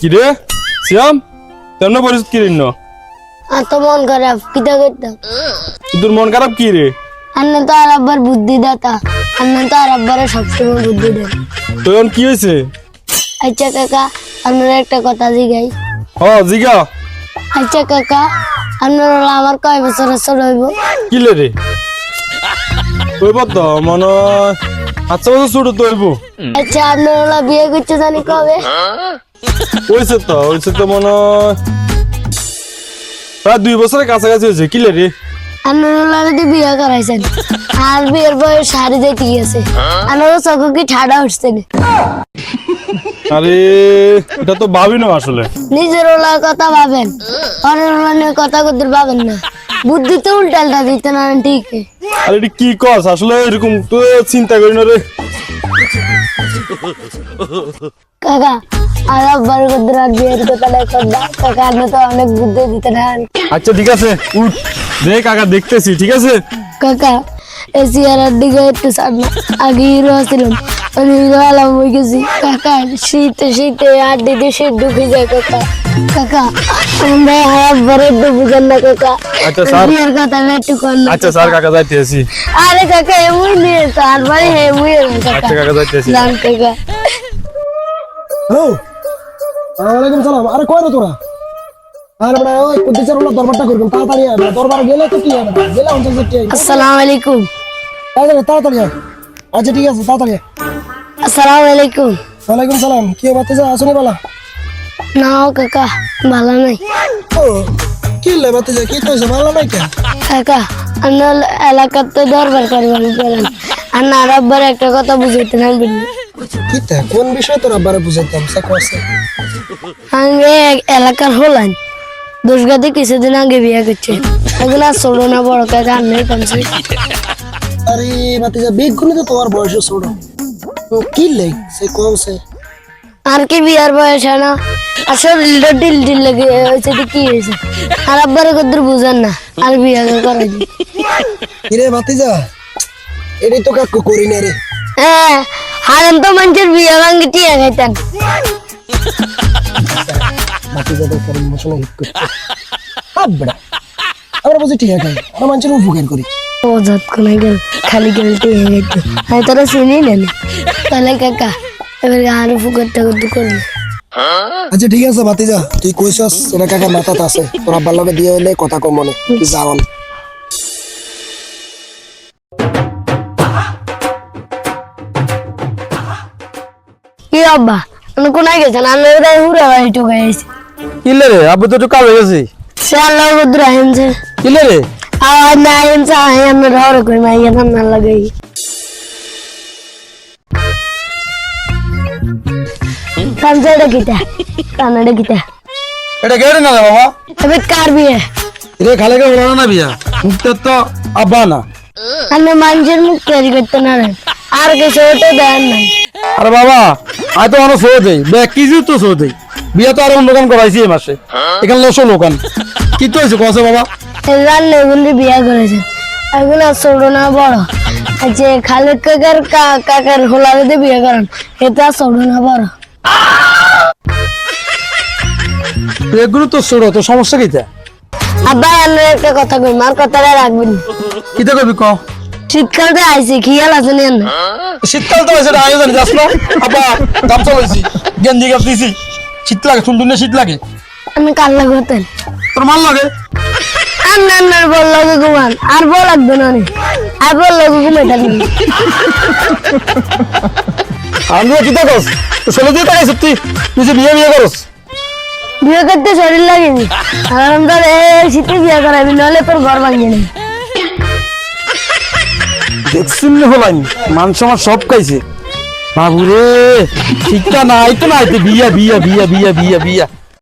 কি রে? শ্যাম তেমন পরিস্থিতি কি রিন্ন আর তো মন খারাপ কিতা করতাম? তোর মন খারাপ কি রে? আন্না তো আর আব্বার বুদ্ধি দাতা আন্না তো আর আব্বারে সবসময় বুদ্ধি দেন তোর এখন কি হয়েছে? আচ্ছা কাকা আপনার একটা কথা জিগাই। হ জিগা। আচ্ছা কাকা আপনার হলো আমার কয় বছর ছোট হইব? কি লে রে? কইব তো মন আচ্ছা বছর ছোট তো হইব। আচ্ছা আপনার হলো বিয়ে করতে জানি কবে? হয়েছে তো হয়েছে তো মনে প্রায় দুই বছরের কাছাকাছি হয়েছে কি লে রে? আপনার বিয়ে করাইছেন আর বিয়ের বয়স সারি যেতে গিয়েছে আপনারও চোখ কি ঠাডা উঠছে আরে এটা তো ভাবি না আসলে। নিজের কথা ভাবেন কথা করতে পাবেন না। বুদ্ধি তো উল্টালটা দিতে না ঠিক আরে এটা কি কস? আসলে এরকম তো চিন্তা করি না রে। কাকা আর আব্বার করতে আর বিয়ের কথা নাই করবা তো অনেক বুদ্ধি দিতে না আচ্ছা ঠিক আছে উঠ। দেখ কাকা দেখতেছি ঠিক আছে? কাকা এই চেয়ারের দিকে একটু সামনে আগে হিরো ছিলাম আমি হিরো আলাম হয়ে গেছি। কাকা শীতে শীতে আর দিদি শীত ঢুকে যায় কাকা। কাকা আমরা আব্বার একটু বুঝেন না কাকা। আচ্ছা, স্যার। বিয়ের কথা না একটু কর না আচ্ছা স্যার কাকা। যাইতে আরে কাকা এমন নিয়ে তার বাড়ি হেমুই আচ্ছা কাকা যাইতে জান কাকা। হ্যালো। ওয়ালাইকুম সালাম। আরে কই রে তোরা? আরে বড় ওই কুদ্দিচার ওলা দরবারটা করবেন তাড়াতাড়ি আয়। দরবার গেলে তো কি হবে? গেলে অঞ্চল যেতে আসসালামু আলাইকুম। তাড়াতাড়ি তাড়াতাড়ি। আচ্ছা ঠিক আছে তাড়াতাড়ি। আসসালামু আলাইকুম। ওয়ালাইকুম সালাম। কি বাতে যা আসুনি বলা নাও কাকা ভালো নাই। ও কি লে বাতে যা কি কইছে ভালো নাই কেন কাকা আপনার এলাকাতে দরবার করবেন বলেন আর না একটা কথা বুঝাইতে না কি তা কোন বিষয় তোরা বারে বুঝাইতাম? সে আমি এলাকার হলাম দুর্গাতে কিছুদিন আগে বিয়ে করছে। এখন আর ছোট না বড় কাকা আর নেই কমছে আরে বাতে যা তো তোমার বয়স ছোট। ও কি লে সে কইছে আর কি বিয়ার বয়স হয় না? শরীরটা ডিল ডিল লেগে হয়েছে তো কি হয়েছে? আর আব্বারে কদ্দুর বুঝেন না আর বিয়ে করাই রে বাতে যা এটাই তো কাকু করি না রে। হ্যাঁ হারান তো মানুষের বিয়ে ভাঙ্গি টিয়া খাইতেন আমরা বুঝি ঠিক আছে আমরা মানুষের উপকার করি। ও গেল খালি গেল টিয়া খাইতে। আমি তোরা চিনি না নি। তাহলে কাকা এবার আর কদ্দু করবে? আচ্ছা ঠিক আছে ভাতিজা তুই কইছস এটা কাকার মাথাতে আছে। তোর আব্বার লগে দিয়ে কথা কম মনে। তুই যাওয়ান কি আব্বা? আমি কোনায় গেছেন আমি ওটাই হুড়া বাড়ি ঢুকে গেছি। কিলে রে আবু তো কালো গেছে। সে আল্লাহ কদ্দুর আহেনছে। কিলে রে। আওয়াজ না আহেনছে আহে আমি ঢর করি মাইয়া না লাগাই এটা কিটা কানাডা কিটা এটা গেড়ে না বাবা? তবে কার বিয়ে? রে খালে কে ওড়ানো না বিয়া? মুক্ত তো আব্বা না। আমি মানুষের মুখ তৈরি করতে না আর কিছু ওটা দেন নাই। আরে বাবা আয় তো অনেক শো দেই ব্যাগ কিছু তো শো দেই বিয়া তো আর অন্য দোকান করাইছি এই মাসে। এখানে লসো লোকান কি তো হয়েছে কসে বাবা? রান্না বন্ধু বিয়ে করেছে। এখন আর ছোট না বড়। আচ্ছা খালেদ কাকার কাকার হোলারে বিয়ে করেন এটা আর ছোট না বড়। এগুলো তো ছোট তো সমস্যা কিটা আব্বা আমি একটা কথা কই মার কথাটা রাখবেন। কিটা করবি ক শীতকালতে আইছে খেয়াল আছে না না শীতকাল তো হয়েছে আয়োজন যাস না? আব্বা দাম চলেছি গেঞ্জি গাছ দিছি। শীত লাগে সুন্দর শীত লাগে? আমি করতেন তোর মাল লাগে? আর না না বল লাগে ঘুমান। আর বল লাগবে না। আর বল লাগে করস তো ষোলো দিয়ে তুই তুই। যে বিয়ে বিয়ে করস। বিয়ে করতে শরীর লাগেনি। আর আমরা এই শীতে বিয়ে করাবি নাহলে তোর ঘর ভাঙিয়ে নেই দেখছিস না হলাইনি মান সমাজ সব খাইছে। বাবু রে ঠিকটা নাই তো নাই বিয়া বিয়া বিয়া বিয়া বিয়া বিয়া।